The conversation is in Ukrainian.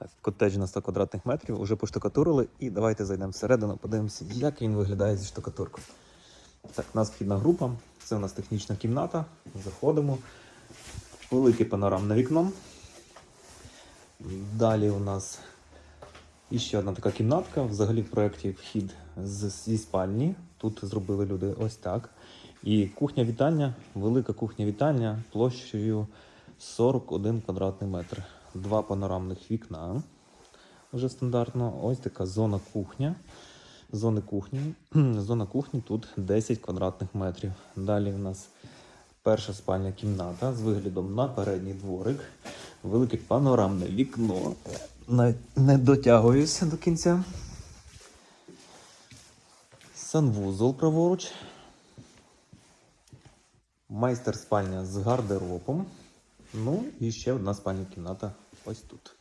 Так, котедж на 100 квадратних метрів, вже поштукатурили. І давайте зайдемо всередину, подивимося, як він виглядає зі штукатуркою. Так, у нас вхідна група, це у нас технічна кімната. Заходимо. Велике панорамне вікно. Далі у нас іще одна така кімнатка. Взагалі в проєкті вхід зі спальні. Тут зробили люди ось так. І кухня-вітальня, велика кухня-вітальня площею 41 квадратний метр. Два панорамних вікна. Вже стандартно. Ось така зона кухня. Зони кухні. Зона кухні тут 10 квадратних метрів. Далі у нас перша спальня кімната з виглядом на передній дворик. Велике панорамне вікно. Не дотягуюся до кінця. Санвузол праворуч. Майстер спальня з гардеробом. Ну і ще одна спальня кімната ось тут.